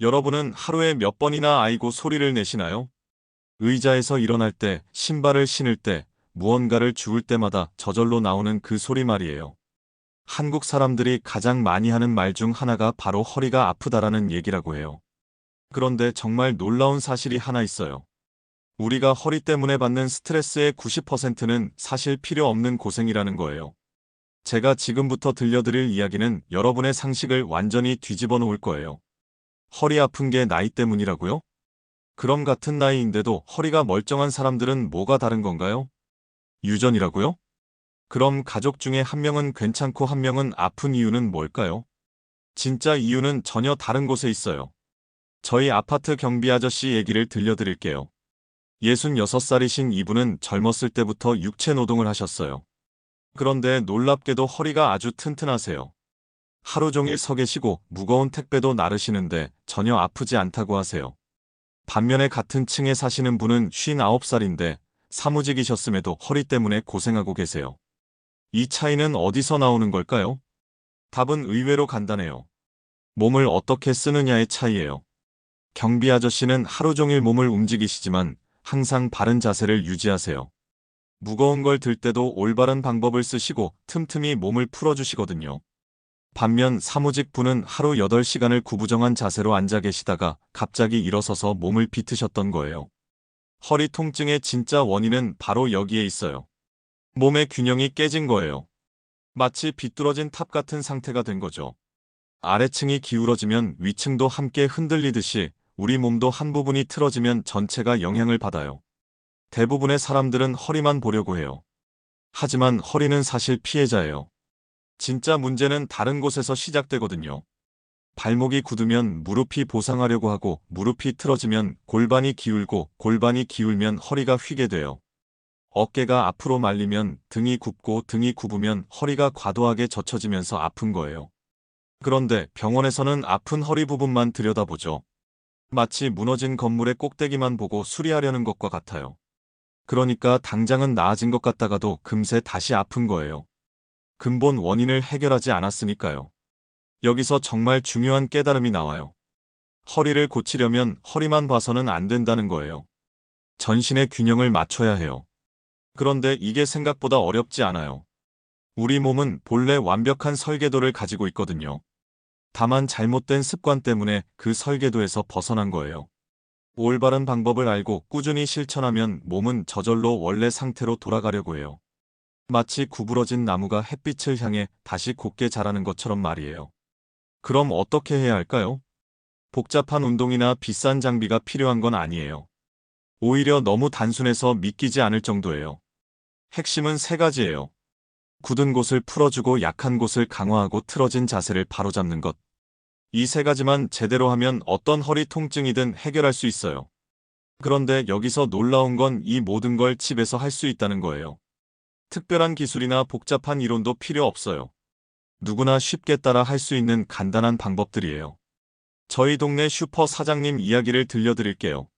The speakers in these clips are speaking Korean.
여러분은 하루에 몇 번이나 아이고 소리를 내시나요? 의자에서 일어날 때, 신발을 신을 때, 무언가를 주울 때마다 저절로 나오는 그 소리 말이에요. 한국 사람들이 가장 많이 하는 말 중 하나가 바로 허리가 아프다라는 얘기라고 해요. 그런데 정말 놀라운 사실이 하나 있어요. 우리가 허리 때문에 받는 스트레스의 90%는 사실 필요 없는 고생이라는 거예요. 제가 지금부터 들려드릴 이야기는 여러분의 상식을 완전히 뒤집어 놓을 거예요. 허리 아픈 게 나이 때문이라고요? 그럼 같은 나이인데도 허리가 멀쩡한 사람들은 뭐가 다른 건가요? 유전이라고요? 그럼 가족 중에 한 명은 괜찮고 한 명은 아픈 이유는 뭘까요? 진짜 이유는 전혀 다른 곳에 있어요. 저희 아파트 경비 아저씨 얘기를 들려드릴게요. 66살이신 이분은 젊었을 때부터 육체 노동을 하셨어요. 그런데 놀랍게도 허리가 아주 튼튼하세요. 하루 종일 서 계시고 무거운 택배도 나르시는데 전혀 아프지 않다고 하세요. 반면에 같은 층에 사시는 분은 59살인데 사무직이셨음에도 허리 때문에 고생하고 계세요. 이 차이는 어디서 나오는 걸까요? 답은 의외로 간단해요. 몸을 어떻게 쓰느냐의 차이예요. 경비 아저씨는 하루 종일 몸을 움직이시지만 항상 바른 자세를 유지하세요. 무거운 걸 들 때도 올바른 방법을 쓰시고 틈틈이 몸을 풀어주시거든요. 반면 사무직 분은 하루 8시간을 구부정한 자세로 앉아 계시다가 갑자기 일어서서 몸을 비트셨던 거예요. 허리 통증의 진짜 원인은 바로 여기에 있어요. 몸의 균형이 깨진 거예요. 마치 비뚤어진 탑 같은 상태가 된 거죠. 아래층이 기울어지면 위층도 함께 흔들리듯이 우리 몸도 한 부분이 틀어지면 전체가 영향을 받아요. 대부분의 사람들은 허리만 보려고 해요. 하지만 허리는 사실 피해자예요. 진짜 문제는 다른 곳에서 시작되거든요. 발목이 굳으면 무릎이 보상하려고 하고 무릎이 틀어지면 골반이 기울고 골반이 기울면 허리가 휘게 돼요. 어깨가 앞으로 말리면 등이 굽고 등이 굽으면 허리가 과도하게 젖혀지면서 아픈 거예요. 그런데 병원에서는 아픈 허리 부분만 들여다보죠. 마치 무너진 건물의 꼭대기만 보고 수리하려는 것과 같아요. 그러니까 당장은 나아진 것 같다가도 금세 다시 아픈 거예요. 근본 원인을 해결하지 않았으니까요. 여기서 정말 중요한 깨달음이 나와요. 허리를 고치려면 허리만 봐서는 안 된다는 거예요. 전신의 균형을 맞춰야 해요. 그런데 이게 생각보다 어렵지 않아요. 우리 몸은 본래 완벽한 설계도를 가지고 있거든요. 다만 잘못된 습관 때문에 그 설계도에서 벗어난 거예요. 올바른 방법을 알고 꾸준히 실천하면 몸은 저절로 원래 상태로 돌아가려고 해요. 마치 구부러진 나무가 햇빛을 향해 다시 곧게 자라는 것처럼 말이에요. 그럼 어떻게 해야 할까요? 복잡한 운동이나 비싼 장비가 필요한 건 아니에요. 오히려 너무 단순해서 믿기지 않을 정도예요. 핵심은 세 가지예요. 굳은 곳을 풀어주고 약한 곳을 강화하고 틀어진 자세를 바로잡는 것. 이 세 가지만 제대로 하면 어떤 허리 통증이든 해결할 수 있어요. 그런데 여기서 놀라운 건 이 모든 걸 집에서 할 수 있다는 거예요. 특별한 기술이나 복잡한 이론도 필요 없어요. 누구나 쉽게 따라 할 수 있는 간단한 방법들이에요. 저희 동네 슈퍼 사장님 이야기를 들려드릴게요.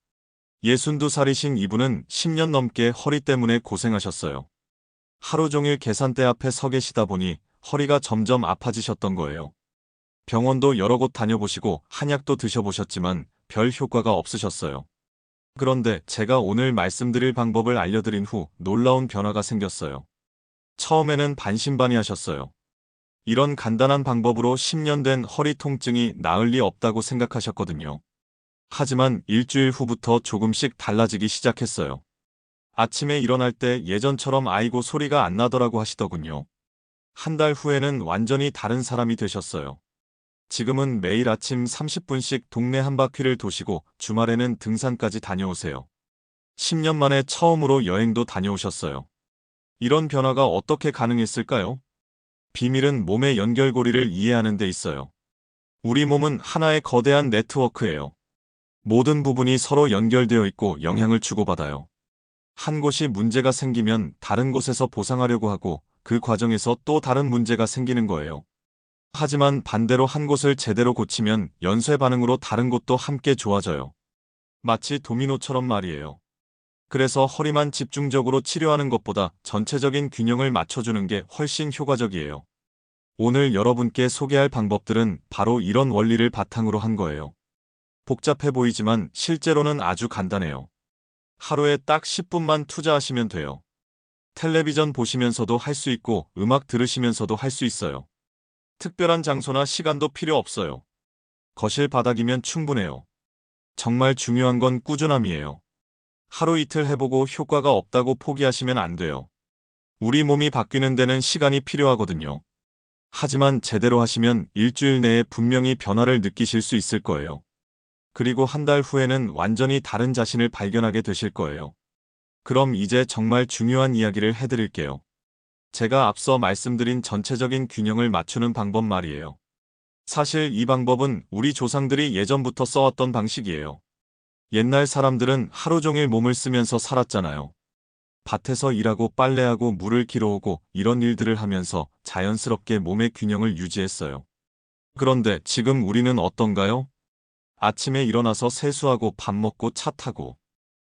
62살이신 이분은 10년 넘게 허리 때문에 고생하셨어요. 하루 종일 계산대 앞에 서 계시다 보니 허리가 점점 아파지셨던 거예요. 병원도 여러 곳 다녀보시고 한약도 드셔보셨지만 별 효과가 없으셨어요. 그런데 제가 오늘 말씀드릴 방법을 알려드린 후 놀라운 변화가 생겼어요. 처음에는 반신반의하셨어요. 이런 간단한 방법으로 10년 된 허리 통증이 나을 리 없다고 생각하셨거든요. 하지만 일주일 후부터 조금씩 달라지기 시작했어요. 아침에 일어날 때 예전처럼 아이고 소리가 안 나더라고 하시더군요. 한 달 후에는 완전히 다른 사람이 되셨어요. 지금은 매일 아침 30분씩 동네 한 바퀴를 도시고 주말에는 등산까지 다녀오세요. 10년 만에 처음으로 여행도 다녀오셨어요. 이런 변화가 어떻게 가능했을까요? 비밀은 몸의 연결고리를 이해하는 데 있어요. 우리 몸은 하나의 거대한 네트워크예요. 모든 부분이 서로 연결되어 있고 영향을 주고받아요. 한 곳이 문제가 생기면 다른 곳에서 보상하려고 하고 그 과정에서 또 다른 문제가 생기는 거예요. 하지만 반대로 한 곳을 제대로 고치면 연쇄 반응으로 다른 곳도 함께 좋아져요. 마치 도미노처럼 말이에요. 그래서 허리만 집중적으로 치료하는 것보다 전체적인 균형을 맞춰주는 게 훨씬 효과적이에요. 오늘 여러분께 소개할 방법들은 바로 이런 원리를 바탕으로 한 거예요. 복잡해 보이지만 실제로는 아주 간단해요. 하루에 딱 10분만 투자하시면 돼요. 텔레비전 보시면서도 할 수 있고 음악 들으시면서도 할 수 있어요. 특별한 장소나 시간도 필요 없어요. 거실 바닥이면 충분해요. 정말 중요한 건 꾸준함이에요. 하루 이틀 해보고 효과가 없다고 포기하시면 안 돼요. 우리 몸이 바뀌는 데는 시간이 필요하거든요. 하지만 제대로 하시면 일주일 내에 분명히 변화를 느끼실 수 있을 거예요. 그리고 한 달 후에는 완전히 다른 자신을 발견하게 되실 거예요. 그럼 이제 정말 중요한 이야기를 해드릴게요. 제가 앞서 말씀드린 전체적인 균형을 맞추는 방법 말이에요. 사실 이 방법은 우리 조상들이 예전부터 써왔던 방식이에요. 옛날 사람들은 하루 종일 몸을 쓰면서 살았잖아요. 밭에서 일하고 빨래하고 물을 길어오고 이런 일들을 하면서 자연스럽게 몸의 균형을 유지했어요. 그런데 지금 우리는 어떤가요? 아침에 일어나서 세수하고 밥 먹고 차 타고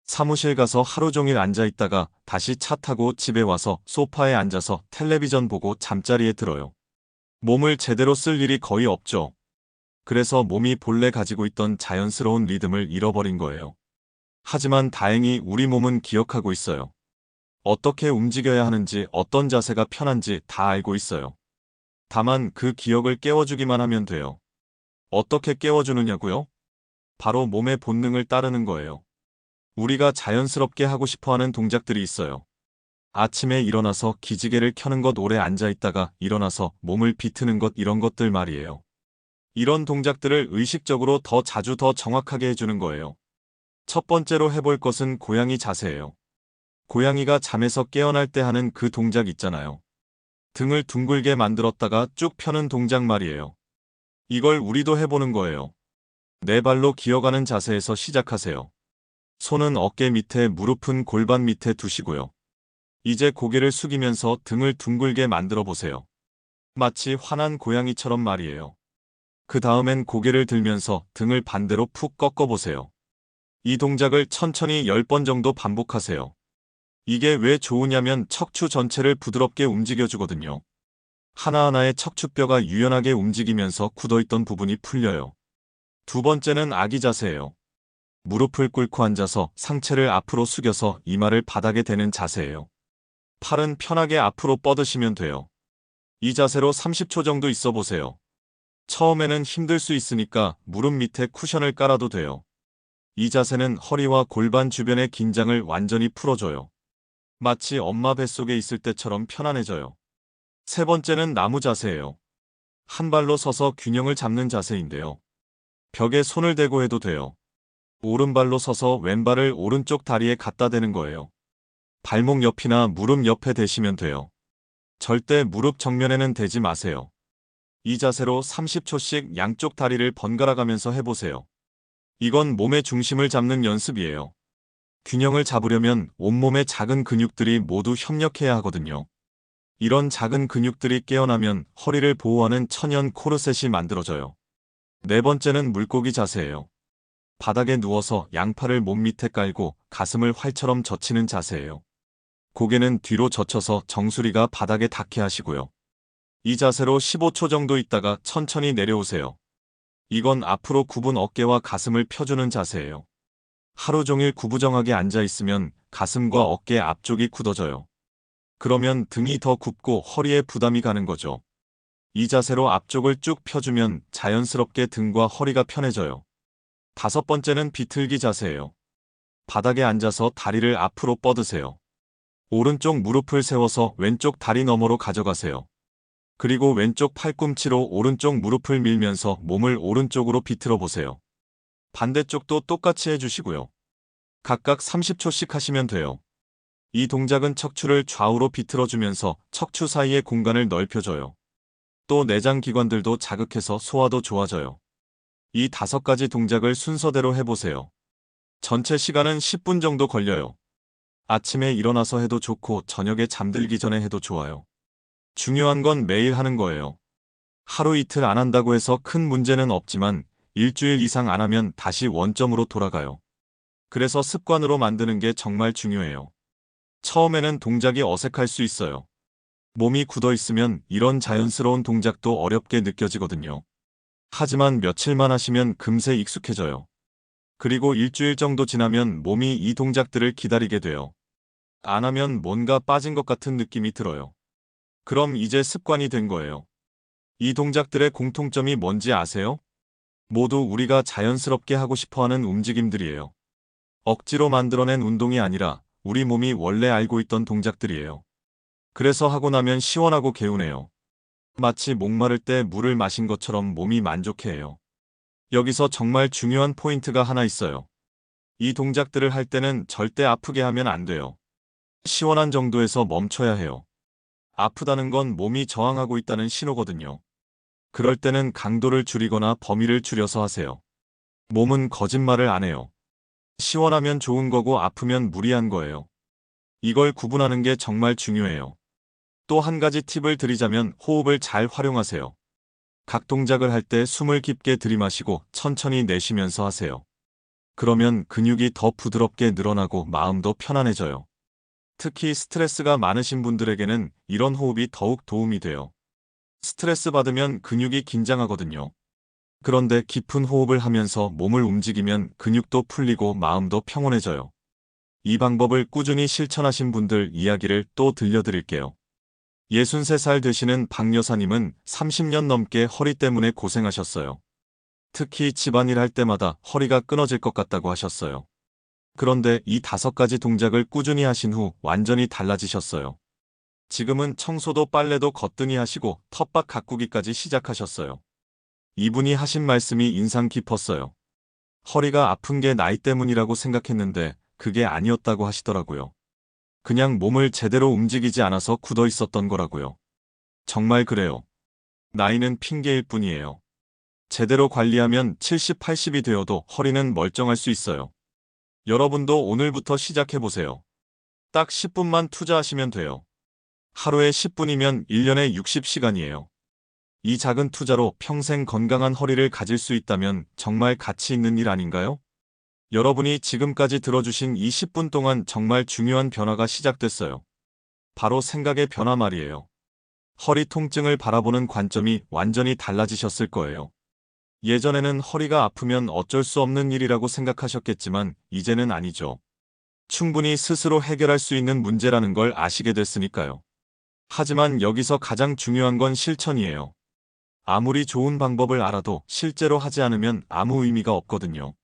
사무실 가서 하루 종일 앉아 있다가 다시 차 타고 집에 와서 소파에 앉아서 텔레비전 보고 잠자리에 들어요. 몸을 제대로 쓸 일이 거의 없죠. 그래서 몸이 본래 가지고 있던 자연스러운 리듬을 잃어버린 거예요. 하지만 다행히 우리 몸은 기억하고 있어요. 어떻게 움직여야 하는지 어떤 자세가 편한지 다 알고 있어요. 다만 그 기억을 깨워주기만 하면 돼요. 어떻게 깨워주느냐고요? 바로 몸의 본능을 따르는 거예요. 우리가 자연스럽게 하고 싶어 하는 동작들이 있어요. 아침에 일어나서 기지개를 켜는 것 오래 앉아 있다가 일어나서 몸을 비트는 것 이런 것들 말이에요. 이런 동작들을 의식적으로 더 자주 더 정확하게 해주는 거예요. 첫 번째로 해볼 것은 고양이 자세예요. 고양이가 잠에서 깨어날 때 하는 그 동작 있잖아요. 등을 둥글게 만들었다가 쭉 펴는 동작 말이에요. 이걸 우리도 해보는 거예요. 네 발로 기어가는 자세에서 시작하세요. 손은 어깨 밑에 무릎은 골반 밑에 두시고요. 이제 고개를 숙이면서 등을 둥글게 만들어 보세요. 마치 화난 고양이처럼 말이에요. 그 다음엔 고개를 들면서 등을 반대로 푹 꺾어 보세요. 이 동작을 천천히 10번 정도 반복하세요. 이게 왜 좋으냐면 척추 전체를 부드럽게 움직여주거든요. 하나하나의 척추뼈가 유연하게 움직이면서 굳어있던 부분이 풀려요. 두 번째는 아기 자세예요. 무릎을 꿇고 앉아서 상체를 앞으로 숙여서 이마를 바닥에 대는 자세예요. 팔은 편하게 앞으로 뻗으시면 돼요. 이 자세로 30초 정도 있어 보세요. 처음에는 힘들 수 있으니까 무릎 밑에 쿠션을 깔아도 돼요. 이 자세는 허리와 골반 주변의 긴장을 완전히 풀어줘요. 마치 엄마 뱃속에 있을 때처럼 편안해져요. 세 번째는 나무 자세예요. 한 발로 서서 균형을 잡는 자세인데요. 벽에 손을 대고 해도 돼요. 오른발로 서서 왼발을 오른쪽 다리에 갖다 대는 거예요. 발목 옆이나 무릎 옆에 대시면 돼요. 절대 무릎 정면에는 대지 마세요. 이 자세로 30초씩 양쪽 다리를 번갈아 가면서 해보세요. 이건 몸의 중심을 잡는 연습이에요. 균형을 잡으려면 온몸의 작은 근육들이 모두 협력해야 하거든요. 이런 작은 근육들이 깨어나면 허리를 보호하는 천연 코르셋이 만들어져요. 네 번째는 물고기 자세예요. 바닥에 누워서 양팔을 몸 밑에 깔고 가슴을 활처럼 젖히는 자세예요. 고개는 뒤로 젖혀서 정수리가 바닥에 닿게 하시고요. 이 자세로 15초 정도 있다가 천천히 내려오세요. 이건 앞으로 굽은 어깨와 가슴을 펴주는 자세예요. 하루 종일 구부정하게 앉아 있으면 가슴과 어깨 앞쪽이 굳어져요. 그러면 등이 더 굽고 허리에 부담이 가는 거죠. 이 자세로 앞쪽을 쭉 펴주면 자연스럽게 등과 허리가 편해져요. 다섯 번째는 비틀기 자세예요. 바닥에 앉아서 다리를 앞으로 뻗으세요. 오른쪽 무릎을 세워서 왼쪽 다리 너머로 가져가세요. 그리고 왼쪽 팔꿈치로 오른쪽 무릎을 밀면서 몸을 오른쪽으로 비틀어 보세요. 반대쪽도 똑같이 해주시고요. 각각 30초씩 하시면 돼요. 이 동작은 척추를 좌우로 비틀어주면서 척추 사이의 공간을 넓혀줘요. 또 내장 기관들도 자극해서 소화도 좋아져요. 이 다섯 가지 동작을 순서대로 해보세요. 전체 시간은 10분 정도 걸려요. 아침에 일어나서 해도 좋고 저녁에 잠들기 전에 해도 좋아요. 중요한 건 매일 하는 거예요. 하루 이틀 안 한다고 해서 큰 문제는 없지만 일주일 이상 안 하면 다시 원점으로 돌아가요. 그래서 습관으로 만드는 게 정말 중요해요. 처음에는 동작이 어색할 수 있어요. 몸이 굳어 있으면 이런 자연스러운 동작도 어렵게 느껴지거든요. 하지만 며칠만 하시면 금세 익숙해져요. 그리고 일주일 정도 지나면 몸이 이 동작들을 기다리게 돼요. 안 하면 뭔가 빠진 것 같은 느낌이 들어요. 그럼 이제 습관이 된 거예요. 이 동작들의 공통점이 뭔지 아세요? 모두 우리가 자연스럽게 하고 싶어 하는 움직임들이에요. 억지로 만들어낸 운동이 아니라 우리 몸이 원래 알고 있던 동작들이에요. 그래서 하고 나면 시원하고 개운해요. 마치 목마를 때 물을 마신 것처럼 몸이 만족해해요. 여기서 정말 중요한 포인트가 하나 있어요. 이 동작들을 할 때는 절대 아프게 하면 안 돼요. 시원한 정도에서 멈춰야 해요. 아프다는 건 몸이 저항하고 있다는 신호거든요. 그럴 때는 강도를 줄이거나 범위를 줄여서 하세요. 몸은 거짓말을 안 해요. 시원하면 좋은 거고 아프면 무리한 거예요. 이걸 구분하는 게 정말 중요해요. 또 한 가지 팁을 드리자면 호흡을 잘 활용하세요. 각 동작을 할 때 숨을 깊게 들이마시고 천천히 내쉬면서 하세요. 그러면 근육이 더 부드럽게 늘어나고 마음도 편안해져요. 특히 스트레스가 많으신 분들에게는 이런 호흡이 더욱 도움이 돼요. 스트레스 받으면 근육이 긴장하거든요. 그런데 깊은 호흡을 하면서 몸을 움직이면 근육도 풀리고 마음도 평온해져요. 이 방법을 꾸준히 실천하신 분들 이야기를 또 들려드릴게요. 63살 되시는 박 여사님은 30년 넘게 허리 때문에 고생하셨어요. 특히 집안일 할 때마다 허리가 끊어질 것 같다고 하셨어요. 그런데 이 다섯 가지 동작을 꾸준히 하신 후 완전히 달라지셨어요. 지금은 청소도 빨래도 거뜬히 하시고 텃밭 가꾸기까지 시작하셨어요. 이분이 하신 말씀이 인상 깊었어요. 허리가 아픈 게 나이 때문이라고 생각했는데 그게 아니었다고 하시더라고요. 그냥 몸을 제대로 움직이지 않아서 굳어 있었던 거라고요. 정말 그래요. 나이는 핑계일 뿐이에요. 제대로 관리하면 70, 80이 되어도 허리는 멀쩡할 수 있어요. 여러분도 오늘부터 시작해보세요. 딱 10분만 투자하시면 돼요. 하루에 10분이면 1년에 60시간이에요. 이 작은 투자로 평생 건강한 허리를 가질 수 있다면 정말 가치 있는 일 아닌가요? 여러분이 지금까지 들어주신 이 10분 동안 정말 중요한 변화가 시작됐어요. 바로 생각의 변화 말이에요. 허리 통증을 바라보는 관점이 완전히 달라지셨을 거예요. 예전에는 허리가 아프면 어쩔 수 없는 일이라고 생각하셨겠지만 이제는 아니죠. 충분히 스스로 해결할 수 있는 문제라는 걸 아시게 됐으니까요. 하지만 여기서 가장 중요한 건 실천이에요. 아무리 좋은 방법을 알아도 실제로 하지 않으면 아무 의미가 없거든요.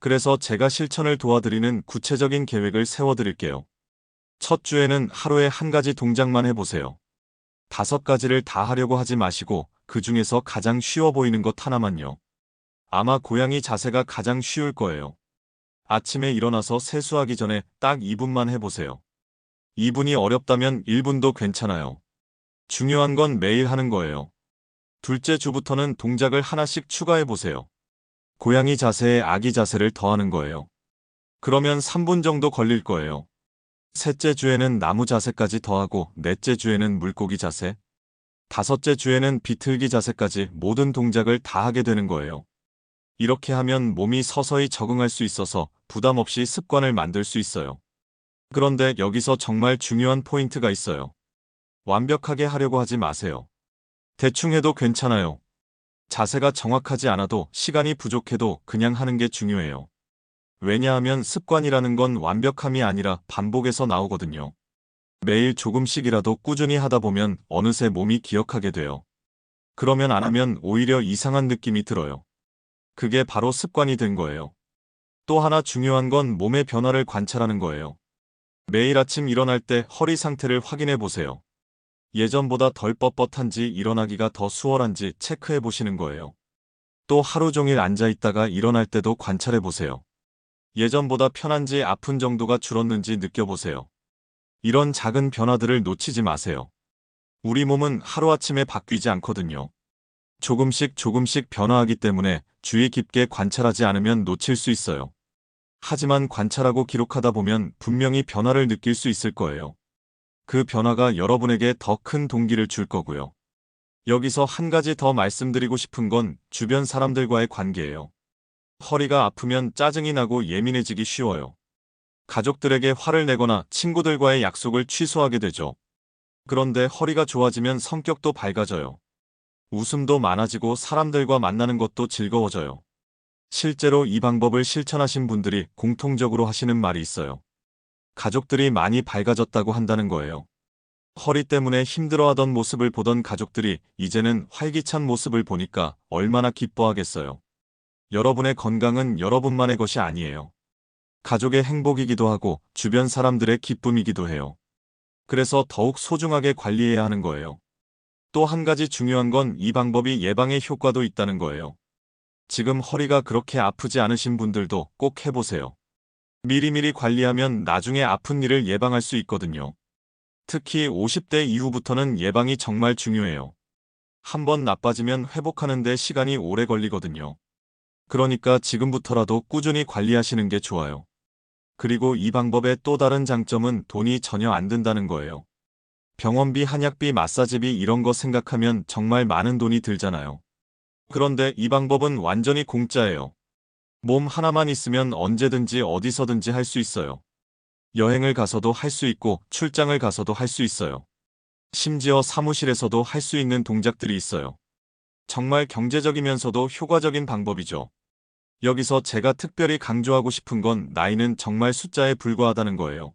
그래서 제가 실천을 도와드리는 구체적인 계획을 세워드릴게요. 첫 주에는 하루에 한 가지 동작만 해보세요. 다섯 가지를 다 하려고 하지 마시고 그 중에서 가장 쉬워 보이는 것 하나만요. 아마 고양이 자세가 가장 쉬울 거예요. 아침에 일어나서 세수하기 전에 딱 2분만 해보세요. 2분이 어렵다면 1분도 괜찮아요. 중요한 건 매일 하는 거예요. 둘째 주부터는 동작을 하나씩 추가해보세요. 고양이 자세에 아기 자세를 더하는 거예요. 그러면 3분 정도 걸릴 거예요. 셋째 주에는 나무 자세까지 더하고 넷째 주에는 물고기 자세, 다섯째 주에는 비틀기 자세까지 모든 동작을 다 하게 되는 거예요. 이렇게 하면 몸이 서서히 적응할 수 있어서 부담 없이 습관을 만들 수 있어요. 그런데 여기서 정말 중요한 포인트가 있어요. 완벽하게 하려고 하지 마세요. 대충 해도 괜찮아요. 자세가 정확하지 않아도 시간이 부족해도 그냥 하는 게 중요해요. 왜냐하면 습관이라는 건 완벽함이 아니라 반복에서 나오거든요. 매일 조금씩이라도 꾸준히 하다 보면 어느새 몸이 기억하게 돼요. 그러면 안 하면 오히려 이상한 느낌이 들어요. 그게 바로 습관이 된 거예요. 또 하나 중요한 건 몸의 변화를 관찰하는 거예요. 매일 아침 일어날 때 허리 상태를 확인해 보세요. 예전보다 덜 뻣뻣한지 일어나기가 더 수월한지 체크해 보시는 거예요. 또 하루 종일 앉아 있다가 일어날 때도 관찰해 보세요. 예전보다 편한지 아픈 정도가 줄었는지 느껴보세요. 이런 작은 변화들을 놓치지 마세요. 우리 몸은 하루아침에 바뀌지 않거든요. 조금씩 조금씩 변화하기 때문에 주의 깊게 관찰하지 않으면 놓칠 수 있어요. 하지만 관찰하고 기록하다 보면 분명히 변화를 느낄 수 있을 거예요. 그 변화가 여러분에게 더 큰 동기를 줄 거고요. 여기서 한 가지 더 말씀드리고 싶은 건 주변 사람들과의 관계예요. 허리가 아프면 짜증이 나고 예민해지기 쉬워요. 가족들에게 화를 내거나 친구들과의 약속을 취소하게 되죠. 그런데 허리가 좋아지면 성격도 밝아져요. 웃음도 많아지고 사람들과 만나는 것도 즐거워져요. 실제로 이 방법을 실천하신 분들이 공통적으로 하시는 말이 있어요. 가족들이 많이 밝아졌다고 한다는 거예요. 허리 때문에 힘들어하던 모습을 보던 가족들이 이제는 활기찬 모습을 보니까 얼마나 기뻐하겠어요. 여러분의 건강은 여러분만의 것이 아니에요. 가족의 행복이기도 하고 주변 사람들의 기쁨이기도 해요. 그래서 더욱 소중하게 관리해야 하는 거예요. 또 한 가지 중요한 건 이 방법이 예방의 효과도 있다는 거예요. 지금 허리가 그렇게 아프지 않으신 분들도 꼭 해보세요. 미리미리 관리하면 나중에 아픈 일을 예방할 수 있거든요. 특히 50대 이후부터는 예방이 정말 중요해요. 한번 나빠지면 회복하는데 시간이 오래 걸리거든요. 그러니까 지금부터라도 꾸준히 관리하시는 게 좋아요. 그리고 이 방법의 또 다른 장점은 돈이 전혀 안 든다는 거예요. 병원비, 한약비, 마사지비 이런 거 생각하면 정말 많은 돈이 들잖아요. 그런데 이 방법은 완전히 공짜예요. 몸 하나만 있으면 언제든지 어디서든지 할 수 있어요. 여행을 가서도 할 수 있고 출장을 가서도 할 수 있어요. 심지어 사무실에서도 할 수 있는 동작들이 있어요. 정말 경제적이면서도 효과적인 방법이죠. 여기서 제가 특별히 강조하고 싶은 건 나이는 정말 숫자에 불과하다는 거예요.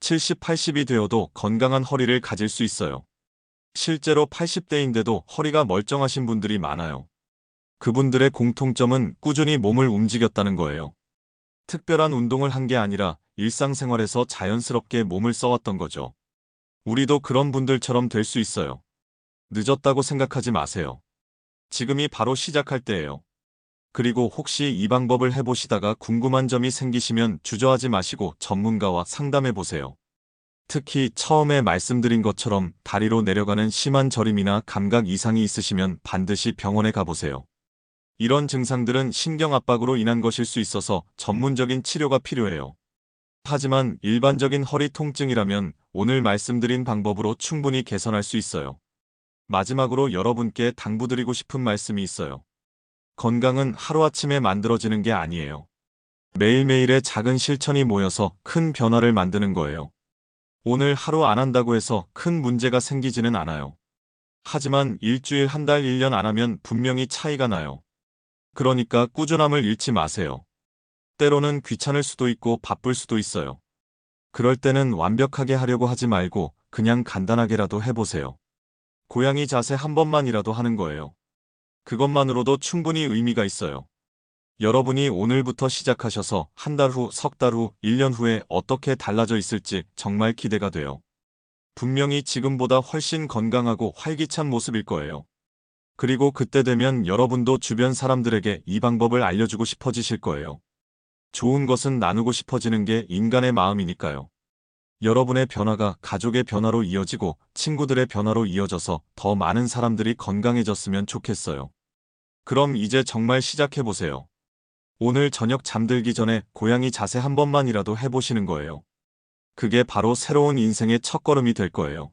70, 80이 되어도 건강한 허리를 가질 수 있어요. 실제로 80대인데도 허리가 멀쩡하신 분들이 많아요. 그분들의 공통점은 꾸준히 몸을 움직였다는 거예요. 특별한 운동을 한 게 아니라 일상생활에서 자연스럽게 몸을 써왔던 거죠. 우리도 그런 분들처럼 될 수 있어요. 늦었다고 생각하지 마세요. 지금이 바로 시작할 때예요. 그리고 혹시 이 방법을 해보시다가 궁금한 점이 생기시면 주저하지 마시고 전문가와 상담해 보세요. 특히 처음에 말씀드린 것처럼 다리로 내려가는 심한 저림이나 감각 이상이 있으시면 반드시 병원에 가보세요. 이런 증상들은 신경 압박으로 인한 것일 수 있어서 전문적인 치료가 필요해요. 하지만 일반적인 허리 통증이라면 오늘 말씀드린 방법으로 충분히 개선할 수 있어요. 마지막으로 여러분께 당부드리고 싶은 말씀이 있어요. 건강은 하루아침에 만들어지는 게 아니에요. 매일매일의 작은 실천이 모여서 큰 변화를 만드는 거예요. 오늘 하루 안 한다고 해서 큰 문제가 생기지는 않아요. 하지만 일주일, 한 달, 1년 안 하면 분명히 차이가 나요. 그러니까 꾸준함을 잃지 마세요. 때로는 귀찮을 수도 있고 바쁠 수도 있어요. 그럴 때는 완벽하게 하려고 하지 말고 그냥 간단하게라도 해보세요. 고양이 자세 한 번만이라도 하는 거예요. 그것만으로도 충분히 의미가 있어요. 여러분이 오늘부터 시작하셔서 한 달 후, 석 달 후, 1년 후에 어떻게 달라져 있을지 정말 기대가 돼요. 분명히 지금보다 훨씬 건강하고 활기찬 모습일 거예요. 그리고 그때 되면 여러분도 주변 사람들에게 이 방법을 알려주고 싶어지실 거예요. 좋은 것은 나누고 싶어지는 게 인간의 마음이니까요. 여러분의 변화가 가족의 변화로 이어지고 친구들의 변화로 이어져서 더 많은 사람들이 건강해졌으면 좋겠어요. 그럼 이제 정말 시작해보세요. 오늘 저녁 잠들기 전에 고양이 자세 한 번만이라도 해보시는 거예요. 그게 바로 새로운 인생의 첫걸음이 될 거예요.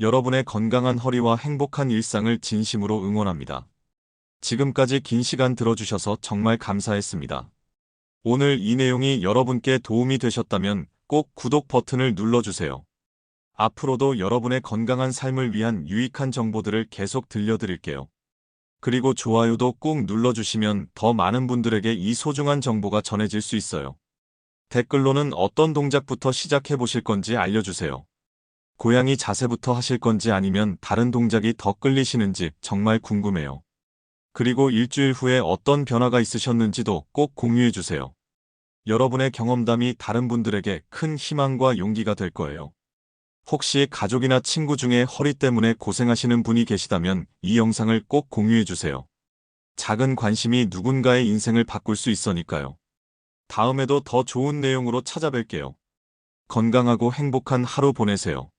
여러분의 건강한 허리와 행복한 일상을 진심으로 응원합니다. 지금까지 긴 시간 들어주셔서 정말 감사했습니다. 오늘 이 내용이 여러분께 도움이 되셨다면 꼭 구독 버튼을 눌러주세요. 앞으로도 여러분의 건강한 삶을 위한 유익한 정보들을 계속 들려드릴게요. 그리고 좋아요도 꾹 눌러주시면 더 많은 분들에게 이 소중한 정보가 전해질 수 있어요. 댓글로는 어떤 동작부터 시작해 보실 건지 알려주세요. 고양이 자세부터 하실 건지 아니면 다른 동작이 더 끌리시는지 정말 궁금해요. 그리고 일주일 후에 어떤 변화가 있으셨는지도 꼭 공유해 주세요. 여러분의 경험담이 다른 분들에게 큰 희망과 용기가 될 거예요. 혹시 가족이나 친구 중에 허리 때문에 고생하시는 분이 계시다면 이 영상을 꼭 공유해 주세요. 작은 관심이 누군가의 인생을 바꿀 수 있으니까요. 다음에도 더 좋은 내용으로 찾아뵐게요. 건강하고 행복한 하루 보내세요.